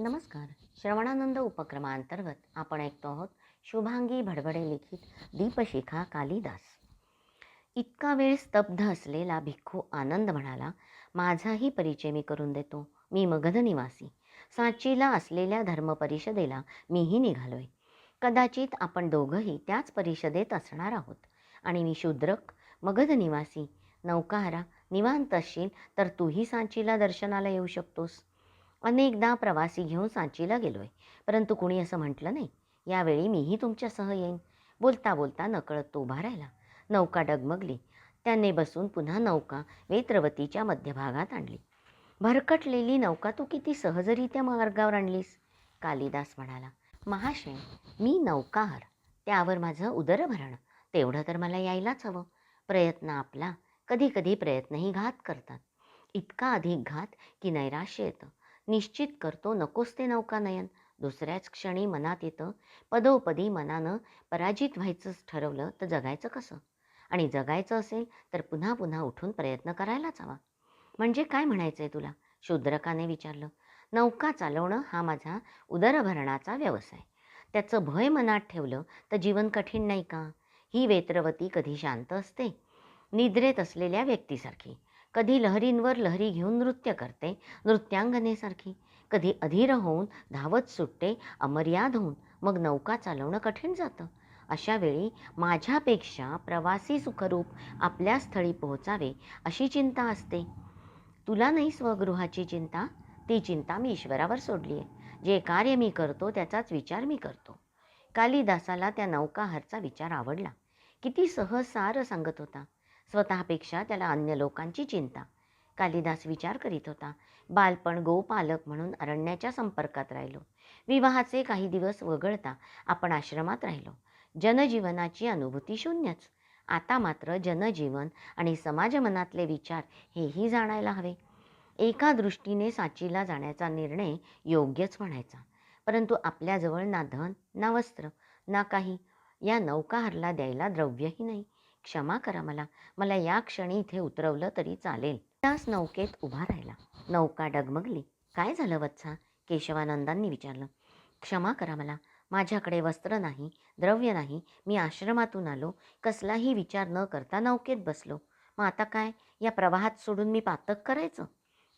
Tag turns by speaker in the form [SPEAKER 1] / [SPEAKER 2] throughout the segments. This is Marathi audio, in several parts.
[SPEAKER 1] नमस्कार. श्रवणानंद उपक्रमांतर्गत आपण ऐकतो आहोत शुभांगी भडभडे लिखित दीपशिखा कालिदास. इतका वेळ स्तब्ध असलेला भिक्खू आनंद म्हणाला माझाही परिचय मी करून देतो. मी मगध निवासी. सांचीला असलेल्या धर्मपरिषदेला मीही निघालोय. कदाचित आपण दोघंही त्याच परिषदेत असणार आहोत. आणि मी शूद्रक मगध निवासी. नौकाहारा निवांत असशील तर तूही सांचीला दर्शनाला येऊ शकतोस. अनेकदा प्रवासी घेऊन सांचीला गेलोय. परंतु कुणी असं म्हटलं नाही. यावेळी मीही तुमच्यासह येईन. बोलता बोलता नकळत तो उभा राहिला. नौका डगमगली. त्याने बसून पुन्हा नौका वेत्रवतीच्या मध्यभागात आणली. भरकटलेली नौका तू किती सहजरित्या मार्गावर आणलीस? कालिदास म्हणाला. महाशय मी नौकाहार. त्यावर माझं उदरभरण. तेवढं तर मला यायलाच हवं. प्रयत्न आपला. कधी कधी प्रयत्नही घात करतात. इतका अधिक घात की नैराश्य येतं. निश्चित करतो नकोस ते नौकानयन दुसऱ्याच क्षणी मनात येतं पदोपदी मनानं पराजित व्हायचंच ठरवलं तर जगायचं कसं? आणि जगायचं असेल तर पुन्हा पुन्हा उठून प्रयत्न करायलाच हवा. म्हणजे काय म्हणायचं आहे तुला? शूद्रकाने विचारलं. नौका चालवणं हा माझा उदरभरणाचा व्यवसाय. त्याचं भय मनात ठेवलं तर जीवन कठीण नाही का? ही वेत्रवती कधी शांत असते? निद्रेत असलेल्या व्यक्तीसारखी. कधी लहरींवर लहरी घेऊन नृत्य करते नृत्यांगनेसारखी. कधी अधीर होऊन धावत सुटते अमर्याद होऊन मग नौका चालवणं कठीण जातं. अशा वेळी माझ्यापेक्षा प्रवासी सुखरूप आपल्या स्थळी पोहोचावे अशी चिंता असते. तुला नाही स्वगृहाची चिंता? ती चिंता मी ईश्वरावर सोडली आहे जे कार्य मी करतो त्याचाच विचार मी करतो. कालिदासाला त्या नौकाहारचा विचार आवडला. किती सहज सार सांगत होता. स्वतःपेक्षा त्याला अन्य लोकांची चिंता. कालिदास विचार करीत होता. बालपण गोपालक म्हणून अरण्याच्या संपर्कात राहिलो. विवाहाचे काही दिवस वगळता आपण आश्रमात राहिलो. जनजीवनाची अनुभूती शून्यच. आता मात्र जनजीवन आणि समाजमनातले विचार हेही जाणायला हवे. एका दृष्टीने साचीला जाण्याचा निर्णय योग्यच म्हणायचा. परंतु आपल्याजवळ ना धन ना वस्त्र ना काही. या नौकाहारला द्यायला द्रव्यही नाही. क्षमा करा मला. मला या क्षणी इथे उतरवलं तरी चालेल. त्याच नौकेत उभा राहिला. नौका डगमगली. काय झालं वत्सा? केशवानंदांनी विचारलं. क्षमा करा मला. माझ्याकडे वस्त्र नाही द्रव्य नाही. मी आश्रमातून आलो. कसलाही विचार न करता नौकेत बसलो. मग आता काय? या प्रवाहात सोडून मी पातक करायचं?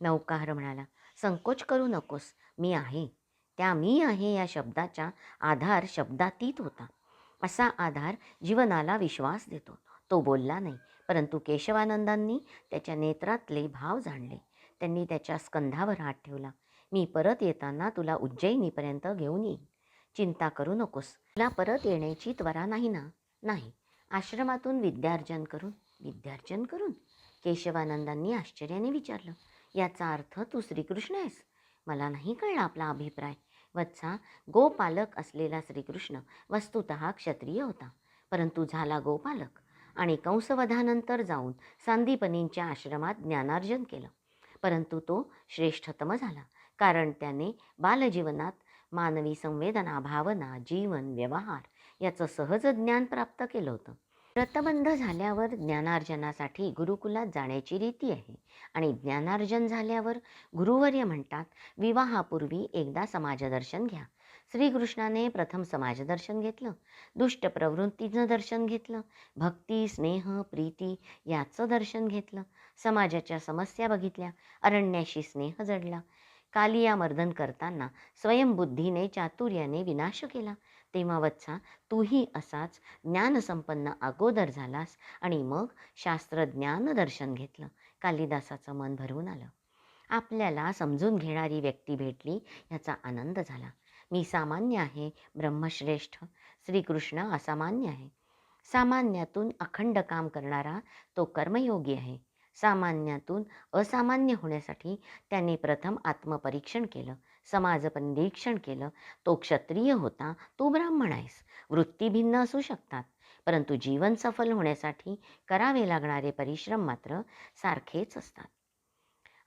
[SPEAKER 1] नौकाहार म्हणाला. संकोच करू नकोस. मी आहे. त्या मी आहे या शब्दाचा आधार शब्दातीत होता. असा आधार जीवनाला विश्वास देतो. तो बोलला नाही. परंतु केशवानंदांनी त्याच्या नेत्रातले भाव जाणले. त्यांनी त्याच्या स्कंधावर हात ठेवला. मी परत येताना तुला उज्जैनीपर्यंत घेऊन येईन. चिंता करू नकोस. तुला परत येण्याची त्वरा नाही ना? नाही. आश्रमातून विद्यार्जन करून. विद्यार्जन करून? केशवानंदांनी आश्चर्याने विचारलं. याचा अर्थ तू श्रीकृष्ण आहेस. मला नाही कळला आपला अभिप्राय. वत्सा गोपालक असलेला श्रीकृष्ण वस्तुत क्षत्रिय होता. परंतु झाला गोपालक. आणि कंसवधानंतर जाऊन सांदीपनींच्या आश्रमात ज्ञानार्जन केलं. परंतु तो श्रेष्ठतम झाला कारण त्याने बालजीवनात मानवी संवेदना भावना जीवन व्यवहार याचं सहज ज्ञान प्राप्त केलं होतं. व्रतबंध झाल्यावर ज्ञानार्जनासाठी गुरुकुलात जाण्याची रीती आहे आणि ज्ञानार्जन झाल्यावर गुरुवर्य म्हणतात विवाहापूर्वी एकदा समाजदर्शन घ्या श्रीकृष्णाने प्रथम समाजदर्शन घेतलं दुष्ट प्रवृत्तीचं दर्शन घेतलं भक्ती स्नेह प्रीती याचं दर्शन घेतलं. समाजाच्या समस्या बघितल्या अरण्याशी स्नेह जडला. कालिया मर्दन करताना स्वयंबुद्धीने चातुर्याने विनाश केला. तेव्हा वत्सा तूही असाच ज्ञानसंपन्न अगोदर झालास आणि मग शास्त्रज्ञान दर्शन घेतलं. कालिदासाचं मन भरून आलं. आपल्याला समजून घेणारी व्यक्ती भेटली याचा आनंद झाला. मी सामान्य आहे ब्रह्मश्रेष्ठ. श्रीकृष्ण असामान्य आहे. सामान्यातून अखंड काम करणारा तो कर्मयोगी आहे. सामान्यातून असामान्य होण्यासाठी त्यांनी प्रथम आत्मपरीक्षण केलं समाजपण निरीक्षण केलं. तो क्षत्रिय होता तू ब्राह्मण आहेस. वृत्ती भिन्न असू शकतात परंतु जीवन सफल होण्यासाठी करावे लागणारे परिश्रम मात्र सारखेच असतात.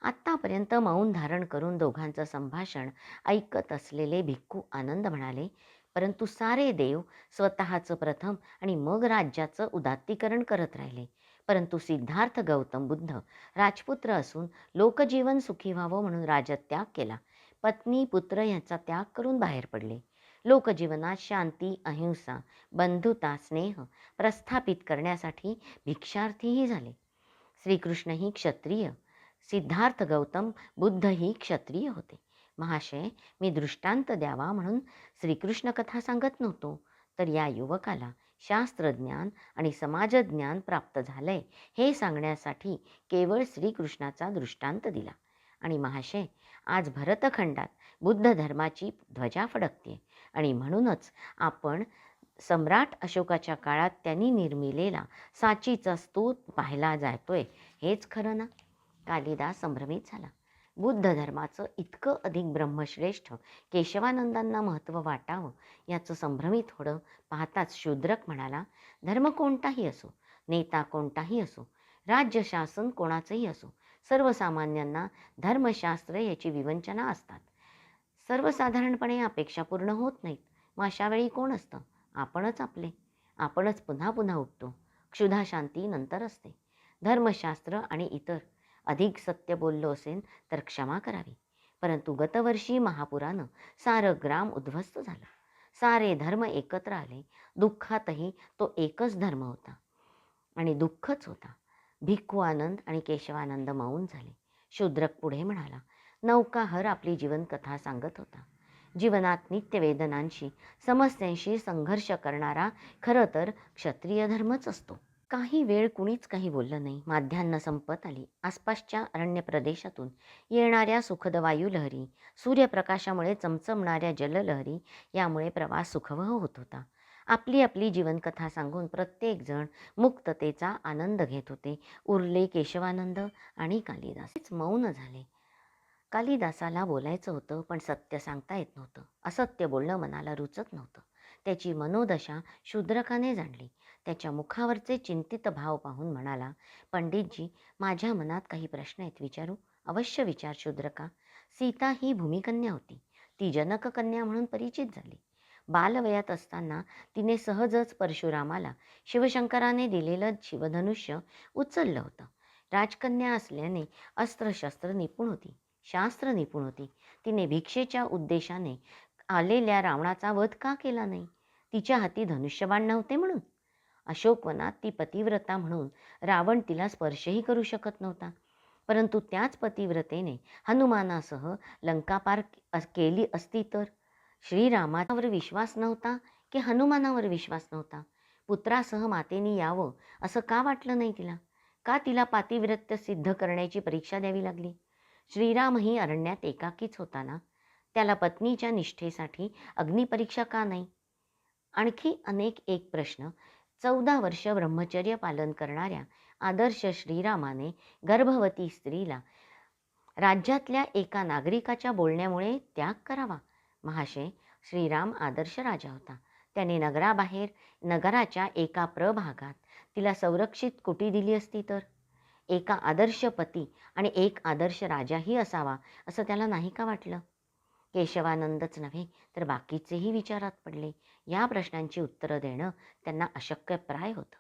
[SPEAKER 1] आत्तापर्यंत मौन धारण करून दोघांचं संभाषण ऐकत असलेले भिक्खू आनंद म्हणाले परंतु सारे देव स्वतःचं प्रथम आणि मग राज्याचं उदात्तीकरण करत राहिले. परंतु सिद्धार्थ गौतम बुद्ध राजपुत्र असून लोकजीवन सुखी व्हावं म्हणून राजत्याग केला. पत्नी पुत्र यांचा त्याग करून बाहेर पडले. लोकजीवनात शांती अहिंसा बंधुता स्नेह प्रस्थापित करण्यासाठी भिक्षार्थीही झाले. श्रीकृष्णही क्षत्रिय सिद्धार्थ गौतम बुद्धही क्षत्रिय होते. महाशय मी दृष्टांत द्यावा म्हणून श्रीकृष्ण कथा सांगत नव्हतो. तर या युवकाला शास्त्रज्ञान आणि समाजज्ञान प्राप्त झालंय हे सांगण्यासाठी केवळ श्रीकृष्णाचा दृष्टांत दिला. आणि महाशय आज भरतखंडात बुद्ध धर्माची ध्वजा फडकते आणि म्हणूनच आपण सम्राट अशोकाच्या काळात त्यांनी निर्मिलेला साचीचा स्तूत पाहायला जातोय. हेच खरं ना? कालिदास संभ्रमित झाला. बुद्ध धर्माचं इतकं अधिक ब्रह्मश्रेष्ठ केशवानंदांना महत्त्व वाटावं याचं संभ्रमित होणं पाहताच शूद्रक म्हणाला धर्म कोणताही असो नेता कोणताही असो राज्यशासन कोणाचंही असो सर्वसामान्यांना धर्मशास्त्र याची विवंचना असतात. सर्वसाधारणपणे अपेक्षा पूर्ण होत नाहीत. मग अशा वेळी कोण असतं? आपणच आपले. आपणच पुन्हा पुन्हा उठतो. क्षुधाशांती नंतर असते. धर्मशास्त्र आणि इतर अधिक सत्य बोललो असेल तर क्षमा करावी. परंतु गतवर्षी महापुरानं सारं ग्राम उद्ध्वस्त झालं. सारे धर्म एकत्र आले. दुःखातही तो एकच धर्म होता. आणि दुःखच होता. भिक्खू आनंद आणि केशवानंद मौन झाले. शूद्रक पुढे म्हणाला नौकाहर आपली जीवनकथा सांगत होता. जीवनात नित्यवेदनांशी समस्यांशी संघर्ष करणारा खरं तर क्षत्रिय धर्मच असतो. काही वेळ कुणीच काही बोललं नाही. माध्यान्ह संपत आली. आसपासच्या अरण्य प्रदेशातून येणाऱ्या सुखद वायुलहरी सूर्यप्रकाशामुळे चमचमणाऱ्या जललहरी यामुळे प्रवास सुखवह होत होता. आपली आपली जीवनकथा सांगून प्रत्येकजण मुक्ततेचा आनंद घेत होते. उरले केशवानंद आणि कालिदासच मौन झाले. कालिदासाला बोलायचं होतं पण सत्य सांगता येत नव्हतं. असत्य बोलणं मनाला रुचत नव्हतं. त्याची मनोदशा शूद्रकाने जाणली. त्याच्या मुखावरचे चिंतित भाव पाहून म्हणाला पंडितजी माझ्या मनात काही प्रश्न आहेत विचारू? अवश्य विचार शूद्रका. सीता ही भूमिकन्या होती. ती जनककन्या म्हणून परिचित झाली. बालवयात असताना तिने सहजच परशुरामाला शिवशंकराने दिलेलं शिवधनुष्य उचललं होतं. राजकन्या असल्याने अस्त्रशस्त्र निपुण होती. शास्त्र निपुण होती. तिने भिक्षेच्या उद्देशाने आलेल्या रावणाचा वध का केला नाही? तिच्या हाती धनुष्यबाण नव्हते म्हणून? अशोकवनात ती पतिव्रता म्हणून रावण तिला स्पर्शही करू शकत नव्हता. परंतु त्याच पतिव्रतेने हनुमानासह लंका पार केली असती तर? श्रीरामावर विश्वास नव्हता की हनुमानावर विश्वास नव्हता? पुत्रासह मातेने यावं असं का वाटलं नाही तिला? का तिला पातिव्रत्य सिद्ध करण्याची परीक्षा द्यावी लागली? श्रीरामही अरण्यात एकाकीच होता ना? त्याला पत्नीच्या निष्ठेसाठी अग्निपरीक्षा का नाही? आणखी अनेक एक प्रश्न. चौदा वर्ष ब्रह्मचर्य पालन करणाऱ्या आदर्श श्रीरामाने गर्भवती स्त्रीला राज्यातल्या एका नागरिकाच्या बोलण्यामुळे त्याग करावा. महाशय श्रीराम आदर्श राजा होता. त्याने नगराबाहेर नगराच्या एका प्रभागात तिला संरक्षित कुटी दिली असती तर? एका आदर्श पती आणि एक आदर्श राजाही असावा असं त्याला नाही का वाटलं? केशवानंदच नव्हे तर बाकीचेही विचारात पडले. या प्रश्नांची उत्तरं देणं त्यांना अशक्यप्राय होतं.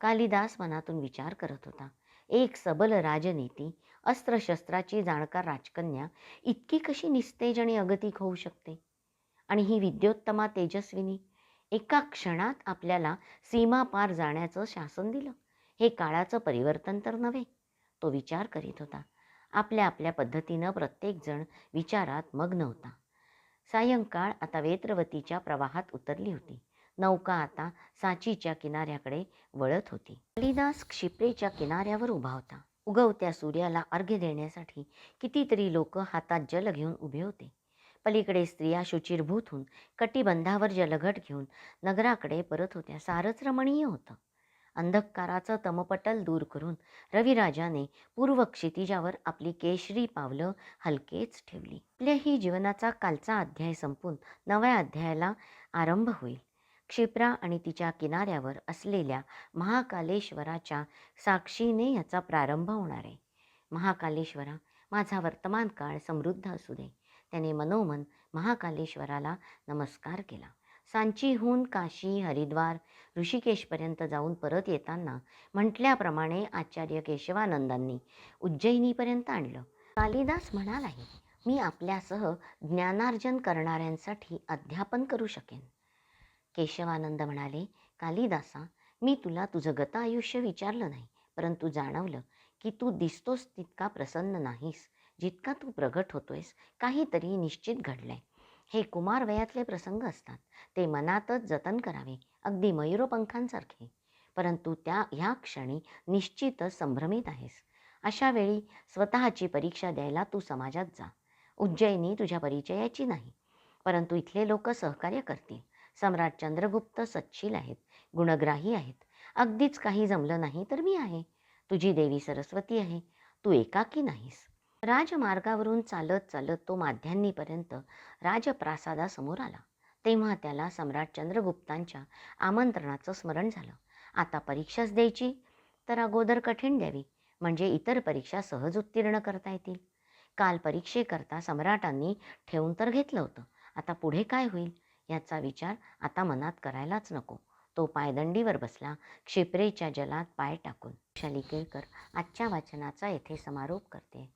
[SPEAKER 1] कालिदास मनातून विचार करत होता. एक सबल राजनीती अस्त्रशस्त्राची जाणकार राजकन्या इतकी कशी निस्तेज आणि अगतिक होऊ शकते? आणि ही विद्योत्तमा तेजस्विनी एका क्षणात आपल्याला सीमा पार जाण्याचं शासन दिलं. हे काळाचं परिवर्तन तर नव्हे तो विचार करीत होता. आपल्या आपल्या पद्धतीनं प्रत्येकजण विचारात मग्न होता. सायंकाळ आता वेत्रवतीच्या प्रवाहात उतरली होती. नौका आता साचीच्या किनाऱ्याकडे वळत होती. कालिदास क्षिप्रेच्या किनाऱ्यावर उभा होता. उगवत्या सूर्याला अर्घ्य देण्यासाठी कितीतरी लोक हातात जल घेऊन उभे होते. पलीकडे स्त्रिया शुचिरभूत होऊन कटिबंधावर जलघट घेऊन नगराकडे परत होत्या. सारच रमणीय होतं. अंधकाराचं तमपटल दूर करून रविराजाने पूर्व क्षितिजावर आपली केशरी पावलं हलकेच ठेवली. आपल्याही जीवनाचा कालचा अध्याय संपून नव्या अध्यायाला आरंभ होईल. क्षिप्रा आणि तिच्या किनाऱ्यावर असलेल्या महाकालेश्वराच्या साक्षीने याचा प्रारंभ होणार आहे. महाकालेश्वरा माझा वर्तमान काळ समृद्ध असू दे. त्याने मनोमन महाकालेश्वराला नमस्कार केला. सांचीहून काशी हरिद्वार ऋषिकेशपर्यंत जाऊन परत येताना म्हटल्याप्रमाणे आचार्य केशवानंदांनी उज्जैनीपर्यंत आणलं. कालिदास म्हणालाही मी आपल्यासह ज्ञानार्जन करणाऱ्यांसाठी अध्यापन करू शकेन. केशवानंद म्हणाले कालिदासा मी तुला तुझं गत आयुष्य विचारलं नाही परंतु जाणवलं की तू दिसतोस तितका प्रसन्न नाहीस. जितका तू प्रगट होतोयस काहीतरी निश्चित घडलंय. हे कुमार वयातले प्रसंग असतात. ते मनातच जतन करावे अगदी मयुरपंखांसारखे. परंतु त्या ह्या क्षणी निश्चितच संभ्रमित आहेस. अशा वेळी स्वतःची परीक्षा द्यायला तू समाजात जा. उज्जैनी तुझ्या परिचयाची नाही. परंतु इथले लोक सहकार्य करतील. सम्राट चंद्रगुप्त सच्छील आहेत गुणग्राही आहेत. अगदीच काही जमलं नाही तर मी आहे. तुझी देवी सरस्वती आहे. तू एकाकी नाहीस. राजमार्गावरून चालत चालत तो माध्यान्नीपर्यंत राजप्रासादासमोर आला. तेव्हा त्याला सम्राट चंद्रगुप्तांच्या आमंत्रणाचं स्मरण झालं. आता परीक्षाच द्यायची तर अगोदर कठीण द्यावी म्हणजे इतर परीक्षा सहज उत्तीर्ण करता येतील. काल परीक्षेकरता सम्राटांनी ठेवून तर घेतलं होतं. आता पुढे काय होईल? याचा विचार आता मनात करायलाच नको. तो पायदंडीवर बसला क्षिप्रेच्या जलात पाय टाकून. शाली केळकर आजच्या वाचनाचा येथे समारोप करते.